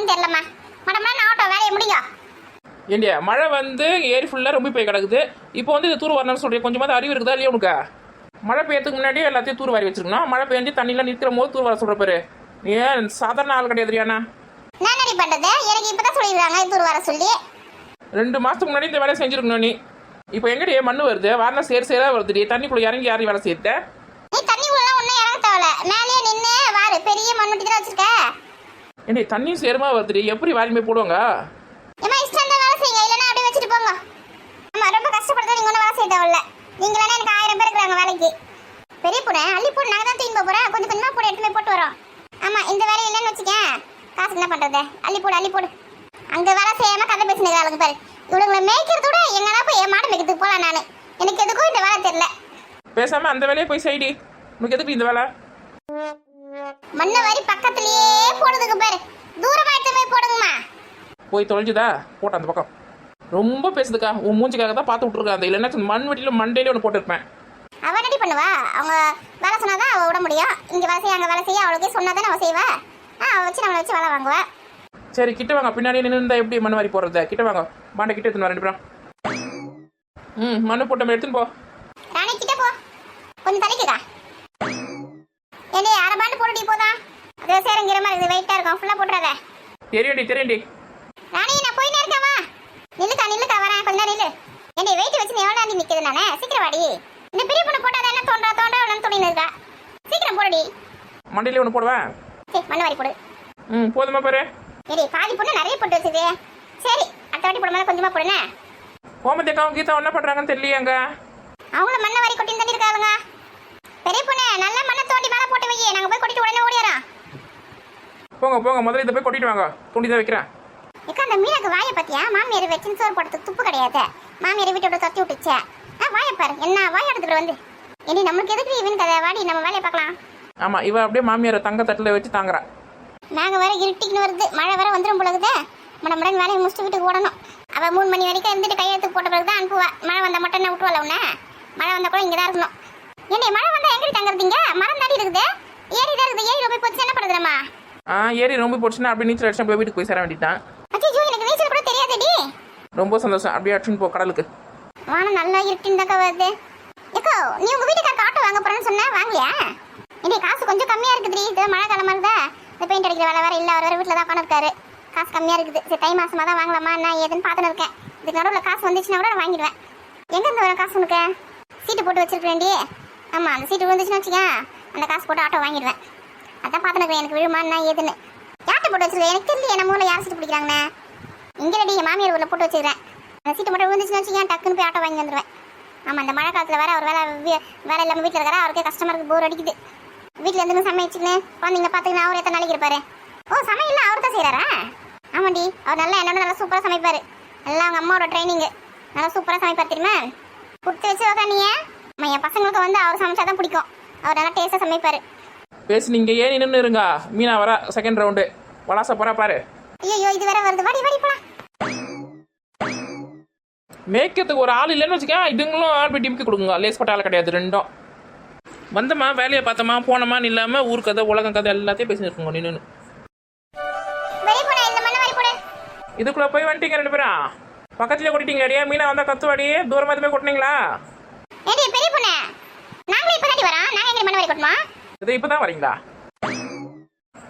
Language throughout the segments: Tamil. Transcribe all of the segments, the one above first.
போகணும்னு தெரியலம்மா. மடம்னா நான் ஆட்டோ வேலையை முடியும் ஏண்டியா மழை வந்து ஏரி ஃபுல்லாக ரொம்ப போய் கிடக்குது. இப்போ வந்து இது தூர் வரணும்னு சொல்கிறேன் கொஞ்சமாவது அறிவு இருக்குதா இல்லையா உனக்கு? மழை பெய்யறதுக்கு முன்னாடியே எல்லாத்தையும் தூர் வாரி வச்சிருக்கணும். மழை பெஞ்சு தண்ணிலாம் நிற்கிற போது தூர் வர சொல்கிற பாரு. நீ ஏன் சாதாரண ஆள் கிடையாது நான் என்னடி பண்றது? எனக்கு இப்பதான் சொல்லிடுறாங்க இது வர சொல்லி. ரெண்டு மாதத்துக்கு முன்னாடி இந்த வேலையை செஞ்சுருக்கணும் நீ. இப்போ எங்கடி மண்ணு வருது? வாரணம் சேர் சேராக வருதுடி தண்ணிக்குள்ளே இறங்கி யாரையும் வேலை செய்யத்த நீ தண்ணி உள்ள ஒன்னும் இறங்க தேவையில்ல. மேலேயே நின்று வாரு. பெரிய மண்வெட்டி தான் வச்சிருக்க? ஏண்டி தண்ணியும் சேருமா வருதுடி எப்படி வாரி போய் போடுவாங்க? ஏமா இஷ்டம் இருந்தா வேலை செய்யுங்க. இல்லைன்னா அப்படியே வச்சுட்டு போங்க. ஆமா ரொம்ப கஷ்டப்படுறது நீங்க ஒன்றும் வேலை செய்ய தேவையில்ல. நீங்களே எனக்கு ஆயிரம் பேர் இருக்கிறாங்க வேலைக்கு. பெரிய பொண்ணு அள்ளி போட்டு நாங்கள் தான் தூக்கி போகிறோம் கொஞ்சம் கொஞ்சமாக போட்டு எடுத்து போய் போட்டு வரோம். ஆமா இந்த வேலை இல்லைன்னு வச்சுக்கேன். காசு என்ன பண்றது? அள்ளி போடு அள்ளி போடு. அங்க வேலை செய்யாம கதை பேசினுக்கிறாளுங்க பாரு. இவளுங்களை மேய்க்கிறத விட எங்கன்னா போய் என் மாடு மேய்க்கிறதுக்கு போலாம் நான். எனக்கு எதுக்கும் இந்த வேலை தெரியல. பேசாமல் அந்த வேலையை போய் செய்டி. உனக்கு எதுக்கு இந்த வேலை? மண்ணை வாரி பக்கத்துலயே போடுதுங்க பாரு. தூரமா எடுத்து போய் போடுங்கம்மா. போய் தொலைஞ்சுதா? போட்ட அந்த பக்கம். ரொம்ப பேசுதுக்கா. உன் மூஞ்சிக்காக தான் பார்த்து விட்ருக்கா அந்த இல்லைன்னா மண் வெட்டியில் மண்டையிலே ஒன்று போட்டிருப்பேன். அவ என்னடி பண்ணுவா? அவங்க வேலை சொன்னாதான் அவ விட முடியும். இங்க வேலை செய்ய அங்க வேலை செய்ய. அவளுக்கே சொன்னாதானே அவ செய்வா? அவ வச்சு நம்மளை வச்சு வேலை வாங்குவா. சரி கிட்ட வாங்க. பின்னாடி நின்று இருந்தா எப்படி மண் வாரி போடுறது? கிட்ட வாங்க. பாண்டை கிட்ட எடுத்துன்னு வா ரெண்டு பேரும். ம் மண்ணு போட்ட மாதிரி எடுத்துன்னு போ. ராணி கிட்ட போ. கொஞ்சம் தலைக்குதா அரை பாண்டு போட்டுடி போதா. அது சேரங்கிற மாதிரி இருக்குது வெயிட்டா இருக்கும். ஃபுல்லா போட்டுறாத. தெரியண்டி தெரியண்டி ராணி நான் போயினே இருக்கேன் வா. நில்லுக்கா நில்லுக்கா வரேன். கொஞ்ச நேரம் நில்லு. ஏண்டி வெயிட் வச்சு நீ எவ்வளோ நேரம் நிற்குது நானே? சீக்கிரம் வாடி. இந்த பெரிய பொண்ணு போட்டாத என்ன தோன்றா தோன்றா எவ்வளோ துணின்னு இருக்கா? சீக்கிரம் போடுடி. மண்டையிலே ஒன்று போடுவேன் சரி மண்ணு வாரி போடு. ம் போதுமா பாரு. சரி பாதி பொண்ணு நிறைய போட்டு வச்சுது. சரி அடுத்த வாட்டி போடும்போது கொஞ்சமா போடுனே. கோமதிக்காவும் கீதா என்ன பண்ணுறாங்கன்னு தெரியலையாங்க அவங்கள மண்ணை வாரி கொட்டி தண்ணி இருக்காளுங்க பெரிய பொண்ணு நல்ல வை நாங்க போய் கொட்டிட்டு உடனே ஓடிடுறோம் போங்க போங்க முதல்ல இதை போய் கொட்டிட்டு வாங்க. துணி தான் வைக்கிறேன். இக்கா அந்த மீனாக்கு வாயை பத்தியா? மாமியார் வச்சுன்னு சோறு போடுறதுக்கு துப்பு கிடையாது. மாமியார் வீட்டோட தத்தி விட்டுச்சே. ஆ வாயை பாரு. என்ன வாய் எடுத்துட்டு வந்து. ஏடி நம்மளுக்கு எதுக்கு இவன் கதை வாடி? நம்ம வேலையை பார்க்கலாம். ஆமாம் இவ அப்படியே மாமியாரை தங்க தட்டில் வச்சு தாங்குறா. நாங்கள் வேற இருட்டிக்கின்னு வருது. மழை வேற வந்துடும் போலகுதே மட மடன் வேலையை முடிச்சுட்டு வீட்டுக்கு ஓடணும். அவள் மூணு மணி வரைக்கும் இருந்துட்டு கையெழுத்து போட்ட பிறகு தான் அனுப்புவா. மழை வந்தால் மட்டும் என்ன விட்டுவாள் உன்ன? மழை வந்தால் கூட இங்கே தான் இருக்கணும். ஏண்டி மழை வந்தால் எங்கடி தங்குறதுங்க? மரம் தாடி இருக்குது. ஏரி தான் இருக்குது ஏரியில் போய் போச்சு என்ன பண்ணுறதுமா ஆ ஏரி ரொம்ப போச்சுன்னா அப்படியே நீச்சல் அடிச்சு போய் வீட்டுக்கு போய் சேர வேண்டியதான் அச்சோ எனக்கு நீச்சல் கூட தெரியாதடி. ரொம்ப சந்தோஷம். அப்படியே அடிச்சுன்னு போ கடலுக்கு. வானம் நல்லா இருட்டுந்தாக்கா வருது. ஏக்கோ நீ உங்க வீட்டுக்கு ஆட்டோ வாங்க போறேன்னு சொன்ன? வாங்கலையா? இடி காசு கொஞ்சம் கம்மியா இருக்குதுடி. இது மழை காலமா இருக்குதா இந்த பெயிண்ட் அடிக்கிற வேலை வேற இல்ல. அவர் வேற வீட்டுல தான் உட்காந்துருக்காரு காசு கம்மியா இருக்குது. சரி தை மாசமா தான் வாங்கலாமா? என்ன ஏதுன்னு பார்த்துன்னு இருக்கேன். இதுக்கு நடுவில் காசு வந்துச்சுன்னா கூட நான் வாங்கிடுவேன். எங்க இருந்து வரும் காசு உனக்கு? சீட்டு போட்டு வச்சிருக்கேன்டி ஆமா அந்த சீட்டு வந்துச்சுன்னு வச்சுக்க அந்த காசு போட்டு ஆட்டோ வாங்கிடுவேன். அதான் பார்த்துன்னு எனக்கு விழுமா என்ன ஏதுன்னு. யார்கிட்ட போட்டு வச்சிருக்கேன் எனக்கு தெரியல நம்ம ஊரில் யார் சீட்டு பிடிக்கிறாங்கண்ணே இங்கே ரெடி என் மாமியார் ஊரில் போட்டு வச்சிருக்கேன் அந்த சீட்டு மட்டும் விழுந்துச்சுன்னு வச்சுக்கேன் டக்குன்னு போய் ஆட்டோ வாங்கி வந்துடுவேன் ஆமாம் அந்த மழை காலத்தில் வேறு அவர் வேலை வேலை இல்லாமல் வீட்டில் இருக்கிறா அவருக்கே கஸ்டமருக்கு போர் அடிக்குது. வீட்டில் இருந்து சமைச்சுன்னு குழந்தைங்க பார்த்துக்கணும் அவர் எத்தனை நாளைக்கு இருப்பாரு? ஓ சமையல்லாம் அவர் தான் செய்கிறாரா ஆமாண்டி அவர் நல்லா என்னோட நல்லா சூப்பராக சமைப்பார். எல்லாம் அவங்க அம்மாவோட ட்ரைனிங்கு நல்லா சூப்பராக சமைப்பார் தெரியுமா? கொடுத்து வச்சு உக்காந்தீங்க ஆமாம் என் பசங்களுக்கு வந்து அவர் சமைச்சா தான் பிடிக்கும். அவர் நல்லா டேஸ்ட்டாக சமைப்பார். பேசி நீங்கள் ஏன் நின்று இருங்க? மீனா வர செகண்ட் ரவுண்டு வளாச போகிறா பாரு. ஐயோ இது வேற வருது. வாடி வாடி போலாம் மேய்க்கிறதுக்கு ஒரு ஆள் இல்லைன்னு வச்சுக்கேன். இதுங்களும் ஆள் போய் டிமிக்கி கொடுங்க. லேஸ் பட்ட ஆள் கிடையாது ரெண்டும். வந்தம்மா வேலையை பார்த்தோமா போனோமா இல்லாமல் ஊர் கதை உலகம் கதை எல்லாத்தையும் பேசிட்டு இருக்கோங்க நின்று இதுக்குள்ளே போய் வந்துட்டீங்க ரெண்டு பேரும் பக்கத்துலேயே கொட்டிட்டீங்க அடியே மீனா வந்தால் கத்துவாடி. தூரமாக எதுவுமே கொட்டினீங்களா? பெரிய பொண்ணு? நாங்களே இப்போ தாண்டி வரோம் நாங்கள் எங்கே மண்ணை வாரி கொட்டுமா இது இப்போ தான் வரீங்களா?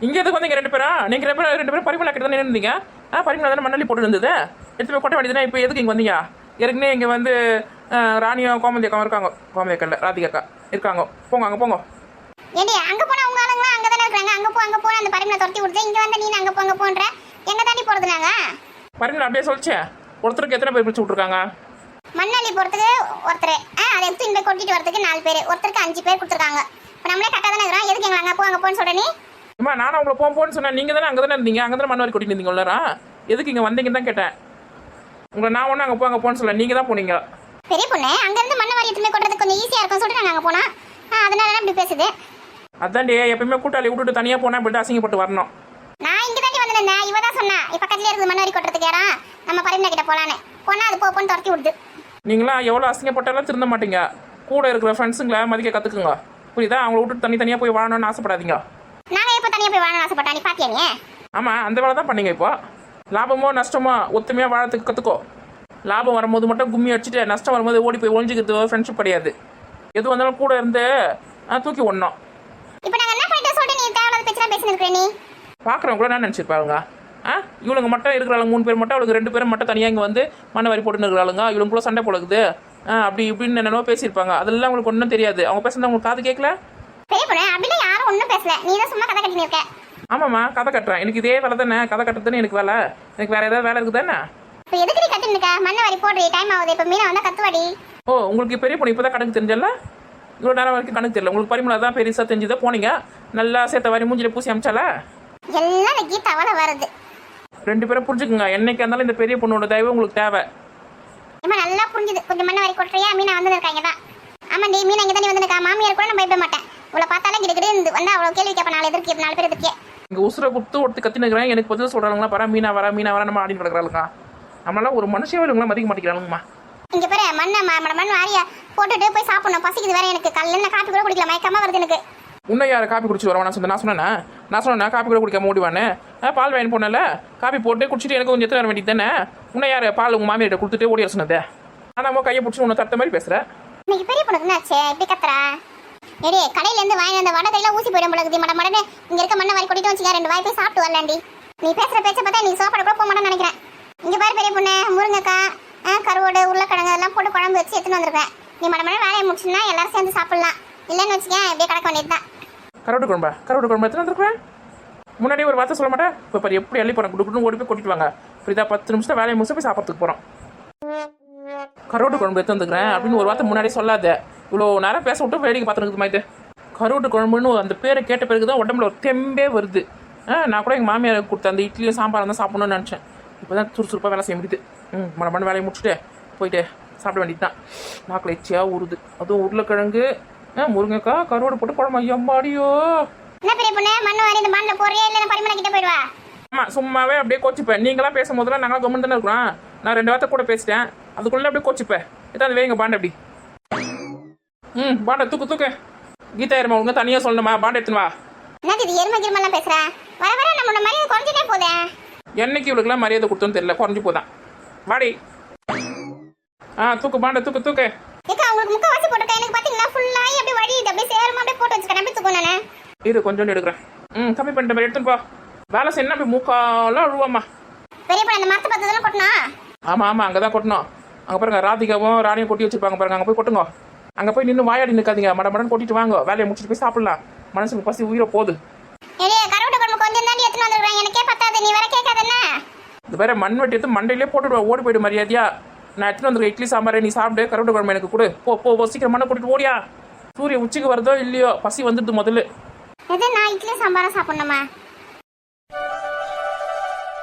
இங்கே எதுக்கு வந்தீங்க ரெண்டு பேரும் நீங்கள் ரெண்டு பேரும் ரெண்டு பேரும் பரிமளா கிட்ட தான் இருந்தீங்க? ஆ பரிமளா தானே மண்ணள்ளி போட்டு இருந்தது? எடுத்து போய் கொட்ட வேண்டியதுனா இப்போ எதுக்கு இங்கே வந்தீங்க? ஏற்கனவே இங்கே வந்து ராணியும் கோமதி அக்காவும் இருக்காங்க. கோமதி அக்கா இல்லை ராதிகா அக்கா இருக்காங்க. போங்க அங்கே போங்க. ஏண்டி அங்க போனா உங்க ஆளுங்க அங்க தானே இருக்காங்க அங்க போ அங்க போ அந்த பரிமளை துரத்தி விடுது இங்க வந்து நீ அங்க போ அங்க போன்ற? எங்க தாண்டி போறது நாங்க பரிமளா அப்படியே சொல்லிச்சேன் ஒருத்தருக்கு எத்தனை பேர் பிடிச்சி விட்ருக்காங்க மண்ணள்ளி போறதுக்கு ஒருத்தர். ஆ அதை எடுத்து இங்க கொட்டிட்டு வரதுக்கு நாலு பேர். ஒருத்தருக்கு அஞ்சு பேர் கொடுத்துருக்காங்க. இப்போ நம்மளே கரெக்டாக தானே இருக்கிறோம். எதுக்கு எங்களை அங்க போ அங்க போன்னு நீ? அம்மா நானும் உங்களை போக போன்னு சொன்னேன். நீங்கள் தானே அங்கே தானே இருந்தீங்க? அங்கே தானே மண் வரி கொட்டிட்டு இருந்தீங்க உள்ளாரா? எதுக்கு இங்கே வந்தீங்கன்னு தான் கேட்டேன். உங்களை நான் ஒன்றும் அங்கே போ அங்கே போன்னு சொல்ல நீங்கள் தான் போனீங்க. பெரிய பொண்ணு அங்க இருந்து மண்ணை வாரி எடுத்துமே கொட்டுறது கொஞ்சம் ஈஸியா இருக்கும் சொல்லிட்டு நாங்க அங்க போனோம் அதனால தான் இப்படி பேசுது. அதான்டி எப்பயுமே கூட்டாளி விட்டுட்டு தனியாக போனால் இப்படி அசிங்கப்பட்டு வரணும். நான் இங்க தாண்டி வந்திருந்தேன். இவ தான் சொன்னா இப்ப பக்கத்துல இருக்குது மண்ணை வாரி கொட்டுறதுக்கு யாரும் நம்ம பரிமளை கிட்ட போலான்னு. போனா அது போ போன்னு துரத்தி விடுது. நீங்களாம் எவ்வளோ அசிங்கப்பட்டாலும் திருந்த மாட்டீங்க. கூட இருக்கிற ஃப்ரெண்ட்ஸுங்களை மதிக்க கற்றுக்குங்க புரியுதா? அவங்கள விட்டுட்டு தனி தனியாக போய் வாழணும்னு ஆசைப்படாதீங்க. நாங்க எப்ப தனியா போய் வாழணும்னு ஆசைப்பட்டா நீ பாத்தியா நீ? ஆமாம் அந்த வேலை தான் பண்ணீங்க இப்போ. லாபமோ நஷ்டமோ ஒத்துமையாக வாழறதுக்கு கற்றுக்கோ லாபம் வரும்போது மட்டும் கும்மி அடிச்சுட்டு நஷ்டம் வரும்போது ஓடி போய் ஒழிஞ்சிக்கிறது ஃப்ரெண்ட்ஷிப் கிடையாது. எது வந்தாலும் கூட இருந்து தூக்கி ஒன்றோம் இப்போ நாங்க என்ன பண்ணிட்டு சொல்லிட்டு நீ தேவையில்லாத பேச்செல்லாம் பேசிட்டு இருக்கிற நீ? பார்க்குறவங்க கூட என்ன நினச்சிருப்பாங்க? இவளுங்க மட்டும் இருக்கிறாளுங்க மூணு பேர் மட்டும் அவளுக்கு ரெண்டு பேரும் மட்டும் தனியாக இங்கே வந்து மண்ணை வரி போட்டுன்னு இருக்கிறாளுங்க. இவளுங்க கூட சண்டை போடுக்குது ஆ அப்படி இப்படின்னு என்னென்னவோ பேசியிருப்பாங்க. அதெல்லாம் அவங்களுக்கு ஒன்றும் தெரியாது. அவங்க பேசுறது உங்களுக்கு காது கேட்கல? பெரிய பொண்ணு அப்படிலாம் யாரும் ஒன்றும் பேசல. நீ தான் சும்மா கதை கட்டின்னு இருக்க. ஆமாம்மா கதை கட்டுறேன். எனக்கு இதே வேலை தானே? கதை கட்டுறதுன்னு எனக்கு வேலை. எனக்கு வேறு ஏதாவது வேலை இருக்குதானே இப்போ எதுக்கு நீ கட்டின்னு இருக்க? மண்ணை வரி போடுறி டைம் ஆகுது. இப்போ மீனா வந்தா கத்துவாடி. ஓ உங்களுக்கு பெரிய பொண்ணு இப்போ தான் கணக்கு தெரிஞ்சல இவ்வளோ நேரம் வரைக்கும் கணக்கு தெரியல. உங்களுக்கு பரிமளா தான் பெருசாக தெரிஞ்சுதா? போனீங்க. நல்லா சேர்த்த வாரி மூஞ்சில பூசி அமிச்சால எல்லாம் வருது. ரெண்டு பேரும் புரிஞ்சுக்குங்க. என்னைக்கு இருந்தாலும் இந்த பெரிய பொண்ணோட தயவு உங்களுக்கு தேவை. இம்மா நல்லா புரிஞ்சுது. கொஞ்சம் மண்ணை வரி கொட்டுறியா? மீனா வந்து இருக்காங்க தான் ஆமாண்டி மீனா இங்கே தான் வந்து இருக்கா மாமியார் கூட நான் பயப்பட மாட்டேன். இவ்வளோ பார்த்தாலே கிடு கிடு வந்து அவ்வளோ கேள்வி கேட்பேன். நாலு எதிர்க்கு நாலு பேர் எதிர்க்கே இங்கே உசுரை கொடுத்து ஒருத்தர் கத்தினுக்கிறேன் எனக்கு பதில் சொல்கிறாங்களா பரா மீனா வரா மீனா வரா நம்ம ஆடின்னு கிடக்குறாளுங்க நம்மளாம் ஒரு மனுஷன் இவங்களும் மதிக்க மாட்டேங்கிறாளுங்கம்மா. இங்க பாரு மண்ணை மண் வாரிய போட்டுட்டு போய் சாப்பிடணும். பசிக்குது வேற எனக்கு. கல்ல நான் காப்பி கூட குடிக்கல. மயக்கமா வருது எனக்கு. உன்னை யார் காப்பி குடிச்சிட்டு வரவா நான் சொன்னேன் நான் சொன்னேன்னா நான் சொன்னேன் காப்பி கூட குடிக்காம ஓடிவானே ஆ, பால் வாங்கி போனல காப்பி போட்டு குடிச்சிட்டு எனக்கு கொஞ்சம் எத்தனை வர வேண்டியது தானே? உன்னை யார் பால் உங்கள் மாமியார்ட்ட கொடுத்துட்டு ஓடி சொன்னதே? ஆனால் கையை பிடிச்சி உன்னை தட்ட மாதிரி பேசுகிறேன் இன்னைக்கு பெரிய பொண்ணு என்னாச்சு? இப்படி கத்துறா? எடி கடையிலேருந்து வாங்கி அந்த வடை கையில ஊசி போயிடும் போல மட மடனே இங்கே இருக்க மண்ணை வாரி கொட்டிட்டு வச்சுக்க. ரெண்டு வாய்ப்பே சாப்பிட்டு வரலாண்டி. நீ பேசுகிற பேச்சை பார்த்தா நீ சாப்பாடு கூட போக மாட்டேன்னு நினைக்கிறேன். இங்கே பாரு பெரிய பொண்ணு முருங்கைக்காய் ஆ, கருவோடு உருளைக்கிழங்கு எல்லாம் போட்டு குழம்பு வச்சு எடுத்துன்னு வந்திருக்கேன் நீ மட மட வேலையை முடிச்சுன்னா எல்லாரும் சேர்ந்து சாப்பிட்லாம். இல்லைன்னு வச்சுக்கேன் எப்படியே கிடக்க வேண்டியதுதான். கரோட்டு குழம்பா? கரோட்டு குழம்பு எத்தனை வந்துருக்குறேன் முன்னாடி ஒரு வார்த்தை சொல்ல மாட்டேன். இப்போ பாரு எப்படி அள்ளி போகிறேன் குடுக்குன்னு ஓடி போய் கொட்டிட்டு வாங்க. ஃப்ரீதா பத்து நிமிஷம் வேலையை முடிச்சு போய் சாப்பிட்றதுக்கு போகிறோம் கரோட்டு குழம்பு எடுத்து வந்துக்கிறேன் அப்படின்னு ஒரு வார்த்தை முன்னாடி சொல்லாத. இவ்வளோ நேரம் பேச விட்டு வேடிக்கை பார்த்துருக்குது மாதிரி கரோட்டு குழம்புன்னு அந்த பேரை கேட்ட பிறகு தான் உடம்புல ஒரு தெம்பே வருது. ஆ நான் கூட எங்கள் மாமியார் கொடுத்த அந்த இட்லியும் சாம்பார் தான் சாப்பிடணும்னு நினச்சேன். இப்போ தான் சுறுசுறுப்பாக வேலை செய்ய முடியுது. ம் மன வேலையை முடிச்சுட்டு போயிட்டு சாப்பிட வேண்டியது தான் நாக்கில் எச்சியாக உருது அதுவும் உருளைக்கிழங்கு ஆ முருங்கைக்காய் கருவாடு போட்டு குழம்பு ஐயம்மாடியோ என்ன பெரிய பொண்ணு? மண்ணு வாரி இந்த மண்ணில் போறியா? இல்லை பரிமள கிட்ட போயிடுவா? ஆமா சும்மாவே அப்படியே கோச்சிப்பேன். நீங்களாம் பேசும்போதெல்லாம் நாங்களாம் கம்மன் தானே இருக்கிறோம். நான் ரெண்டு வார்த்தை கூட பேசிட்டேன். அதுக்குள்ள அப்படியே கோச்சிப்பேன். ஏதாவது வேங்க பாண்ட அப்படி. ம் பாண்ட தூக்கு தூக்கு. கீதா இருமா உங்க தனியாக சொல்லணுமா? பாண்ட எடுத்துன்னு வா. என்னது இது எருமை கிருமெல்லாம் பேசுற? வர வர நம்மளோட மரியாதை குறைஞ்சிட்டே போதே. என்னைக்கு இவளுக்குலாம் மரியாதை கொடுத்தோன்னு தெரியல. குறைஞ்சு போதான். வாடி. ஆ தூக்கு பாண்ட தூக்கு தூக்கு. ஏக்கா உங்களுக்கு முக்க வாசி போட்டுருக்கேன். எனக்கு பாத்தீங்கன்னா ஃபுல்லாகி அப்படியே வழியுது அப்படியே சேரமா அப்படியே போட்டு வச்சுக்கிறேன். அப்படியே தூக்கும் நானு. இரு கொஞ்சோண்டு எடுக்கிறேன். ம் கம்மி பண்ணிட்ட மாதிரி எடுத்துன்னு போ. வேலை செய்யணும் அப்படி மூக்காலாம் அழுவாம்மா. பெரிய பொண்ணு அந்த மரத்தை பார்த்ததெல்லாம் கொட்டணும் ஆமாம் ஆமாம் அங்கே தான் கொட்டணும். அங்கே பாருங்க ராதிகாவும் ராணியும் கொட்டி வச்சிருப்பாங்க பாருங்க அங்கே போய் கொட்டுங்க. அங்கே போய் நின்று வாயாடி நிற்காதீங்க மட மடன் கொட்டிட்டு வாங்க. வேலையை முடிச்சுட்டு போய் சாப்பிடலாம். மனசுக்கு பசி உயிரை போகுது. இந்த வேற மண் வெட்டி எடுத்து மண்டையிலே போட்டுடுவா. ஓடி போயிடு மரியாதையா. நான் எடுத்துட்டு வந்துருக்கேன் இட்லி சாம்பார் நீ சாப்பிட்டு கருவட்டு குழம்பு எனக்கு கொடு. போ போ போ, சீக்கிரமான போட்டுட்டு ஓடியா. சூரிய உச்சிக்கு வருதோ இல்லையோ பசி வந்துடுது முதல்ல. எது நான் இட்லி சாம்பாரை சாப்பிடணுமா?